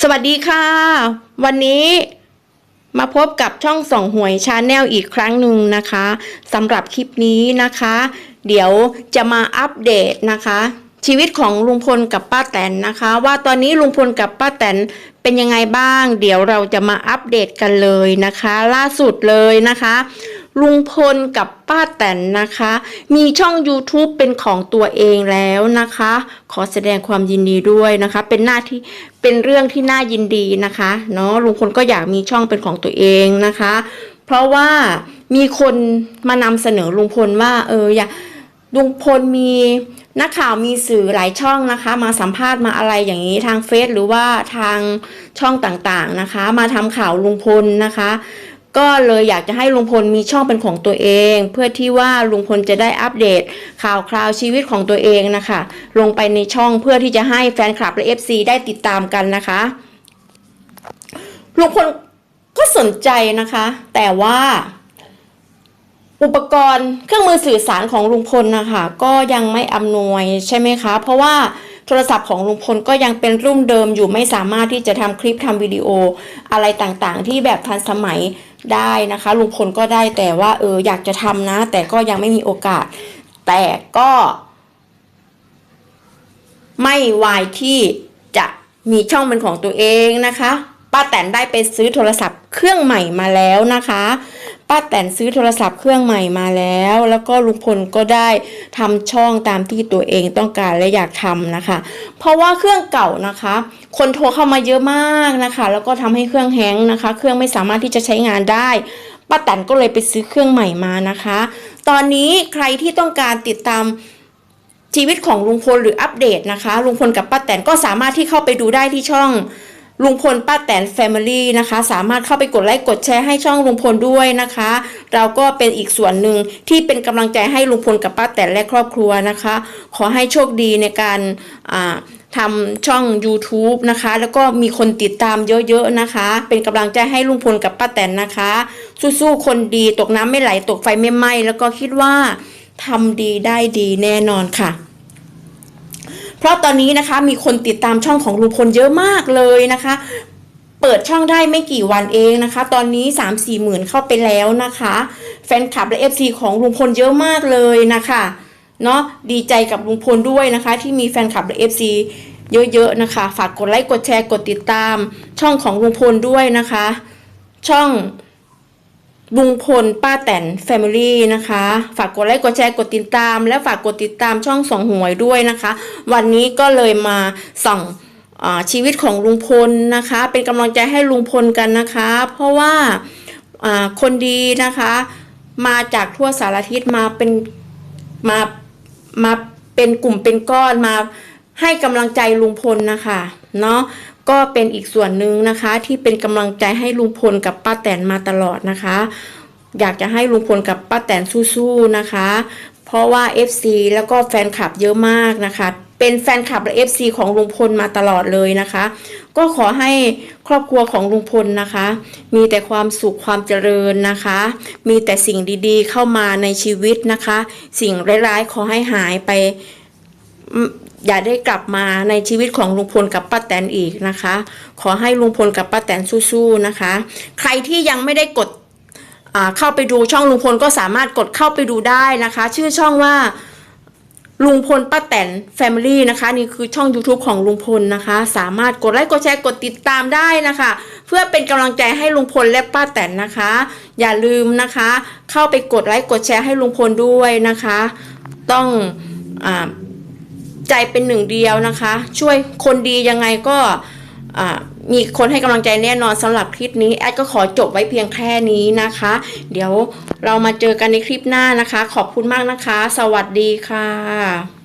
สวัสดีค่ะ วันนี้มาพบกับช่องส่องหวยชาแนลอีกครั้งหนึ่งนะคะสำหรับคลิปนี้นะคะ เดี๋ยวจะมาอัปเดตนะคะ ชีวิตของลุงพลกับป้าแตนนะคะ ว่าตอนนี้ลุงพลกับป้าแตนเป็นยังไงบ้าง เดี๋ยวเราจะมาอัปเดตกันเลยนะคะ ล่าสุดเลยนะคะ ลุงพลกับป้าแตนนะคะ มีช่อง YouTube เป็นของตัวเองแล้วนะคะ ขอแสดงความยินดีด้วยนะคะ เป็นหน้าที่เป็นเรื่องที่น่ายินดีนะคะเนาะลุงพลก็อยากมีช่องเป็นของตัวเองนะคะ เพราะว่ามีคนมานำเสนอลุงพลว่าเอออยากลุงพลมีนักข่าวมีสื่อหลายช่องนะคะ มาสัมภาษณ์มาอะไรอย่างนี้ทางเฟซหรือว่าทางช่องต่างๆนะคะ มาทำข่าวลุงพลนะคะ ก็เลยอยากจะให้ลุงพลมีช่องเป็นของตัวเอง เพื่อที่ว่าลุงพลจะได้อัปเดตข่าวคราวชีวิตของตัวเองนะคะ ลงไปในช่องเพื่อที่จะให้แฟนคลับและ FC ได้ติดตามกันนะคะลุงพลก็สนใจนะคะ แต่ว่า อุปกรณ์เครื่องมือสื่อสารของลุงพลนะคะก็ยังไม่อำนวยใช่ไหมคะ เพราะว่าโทรศัพท์ของลุงพลก็ยังเป็นรุ่นเดิมอยู่ไม่สามารถที่จะทำคลิปทำวิดีโออะไรต่างๆ ที่แบบทันสมัย ได้นะคะลุงพลก็ได้แต่ว่าเอออยากจะทำนะ แต่ก็ยังไม่มีโอกาส แต่ก็ ไม่วายที่จะมีช่องเป็นของตัวเองนะคะ ป้าแตนได้ไปซื้อโทรศัพท์เครื่องใหม่มาแล้วนะคะ ป้าแตนซื้อโทรศัพท์เครื่องใหม่มาแล้ว แล้วก็ลุงพลก็ได้ทำช่องตามที่ตัวเองต้องการและอยากทำนะคะ เพราะว่าเครื่องเก่านะคะ คนโทรเข้ามาเยอะมากนะคะ แล้วก็ทำให้เครื่องแฮงนะคะ เครื่องไม่สามารถที่จะใช้งานได้ป้าแตนก็เลยไปซื้อเครื่องใหม่มานะคะ ตอนนี้ใครที่ต้องการติดตามชีวิตของลุงพลหรืออัปเดตนะคะลุงพลกับป้าแตนก็สามารถที่เข้าไปดูได้ที่ช่อง ลุงพลป้าแตนแฟมิลี่นะคะ สามารถเข้าไปกดไลค์กดแชร์ให้ช่องลุงพลด้วยนะคะ เราก็เป็นอีกส่วนหนึ่งที่เป็นกำลังใจให้ลุงพลกับป้าแตนและครอบครัวนะคะ ขอให้โชคดีในการอ่าทำช่อง YouTube นะคะ แล้วก็มีคนติดตามเยอะๆนะคะ เป็นกำลังใจให้ลุงพลกับป้าแตนนะคะ สู้ๆคนดีตกน้ำไม่ไหลตกไฟไม่ไหม้แล้วก็คิดว่าทำดีได้ดีแน่นอนค่ะ เพราะตอนนี้นะคะมีคนติดตามช่องของลุงพลเยอะมากเลยนะคะ เปิดช่องได้ไม่กี่วันเองนะคะ ตอนนี้ 3 4หมื่นเข้าไปแล้วนะคะ แฟนคลับและ FC ของลุงพลเยอะมากเลยนะคะเนาะดีใจกับลุงพลด้วยนะคะ ที่มีแฟนคลับและ FC เยอะๆนะคะ ฝากกดไลค์กดแชร์กดติดตาม ช่องของลุงพลด้วยนะคะ ช่อง ลุงพลป้าแตนแฟมิลี่นะคะ ฝากกดไลค์กดแชร์กดติดตาม และฝากกดติดตามช่องสองหวยด้วยนะคะ วันนี้ก็เลยมาส่องอชีวิตของลุงพลนะคะ เป็นกำลังใจให้ลุงพลกันนะคะ เพราะว่าคนดีนะคะ มาจากทั่วสารทิศมาเป็นมามาเป็นกลุ่มเป็นก้อนมาให้กำลังใจลุงพลนะคะเนาะ ก็เป็นอีกส่วนหนึ่งนะคะ ที่เป็นกำลังใจให้ลุงพลกับป้าแตนมาตลอดนะคะ อยากจะให้ลุงพลกับป้าแตนสู้ๆนะคะ เพราะว่า FC แล้วก็แฟนคลับเยอะมากนะคะ เป็นแฟนคลับและ FC ของลุงพลมาตลอดเลยนะคะ ก็ขอให้ครอบครัวของลุงพลนะคะ มีแต่ความสุขความเจริญนะคะ มีแต่สิ่งดีๆเข้ามาในชีวิตนะคะ สิ่งร้ายๆขอให้หายไป อย่าได้กลับมาในชีวิตของลุงพลกับป้าแตนอีกนะคะ ขอให้ลุงพลกับป้าแตนสู้ๆนะคะ ใครที่ยังไม่ได้กดเข้าไปดูช่องลุงพลก็สามารถกดเข้าไปดูได้นะคะ ชื่อช่องว่าลุงพลป้าแตนแฟมิลี่นะคะ นี่คือช่อง YouTube ของลุงพลนะคะ สามารถกดไลค์กดแชร์กดติดตามได้นะคะ เพื่อเป็นกำลังใจให้ลุงพลและป้าแตนนะคะ อย่าลืมนะคะ เข้าไปกดไลค์กดแชร์ให้ลุงพลด้วยนะคะ ต้องอ่า ใจเป็นหนึ่งเดียวนะคะ ช่วยคนดียังไงก็มีคนให้กำลังใจแน่นอนสำหรับคลิปนี้แอดก็ขอจบไว้เพียงแค่นี้นะคะ เดี๋ยวเรามาเจอกันในคลิปหน้านะคะ ขอบคุณมากนะคะ สวัสดีค่ะ